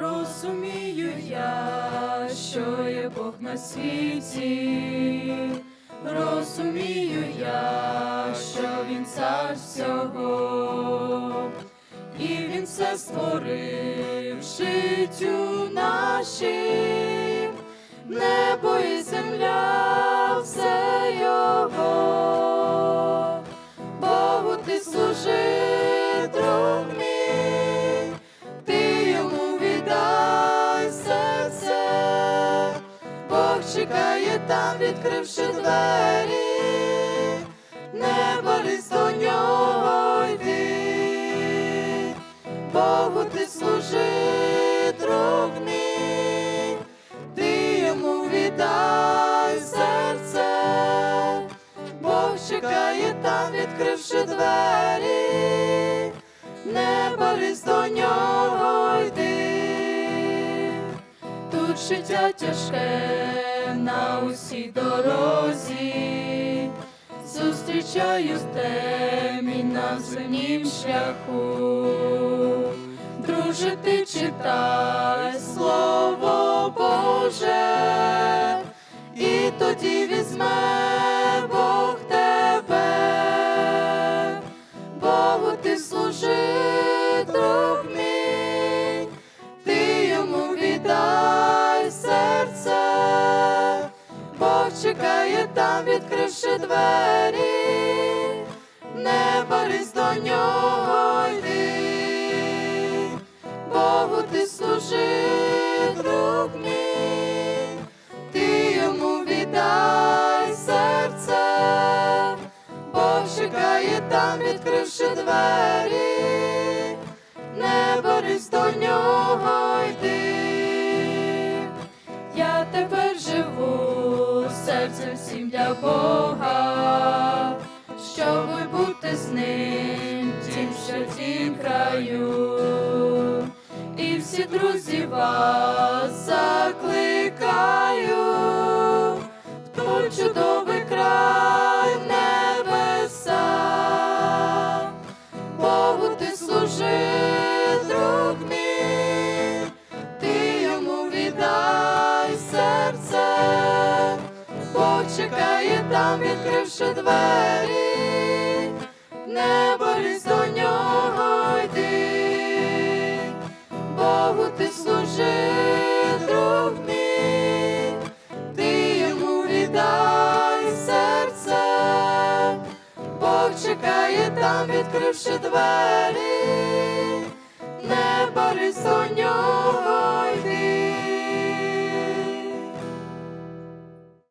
розумію я, що є Бог на світі, розумію я, що він цар всього, і він все створив життю нашим, небо і земля, все чекає там, відкривши двері, не борись до нього йди, Богу ти служи, друг мій, ти йому віддай серце. Бог чекає там, відкривши двері, не борись до нього йди. Тут життя тяжке усій дорозі, зустрічаю темі на земнім шляху. Друже, ти читай слово Боже, Бог чекає там, відкривши двері, не борись до нього йди, Богу ти служи, друг мій, ти йому віддай серце, Бог чекає там, відкривши двері, не борись до нього живу серцем всім для Бога, щоби бути з ним, тім святім краю. І всі друзі вас закликаю, в той чекає там, відкривши двері, не борись до нього йди, Богу ти служи, друг мій, ти йому віддай серце. Бог чекає там, відкривши двері, не борись до нього.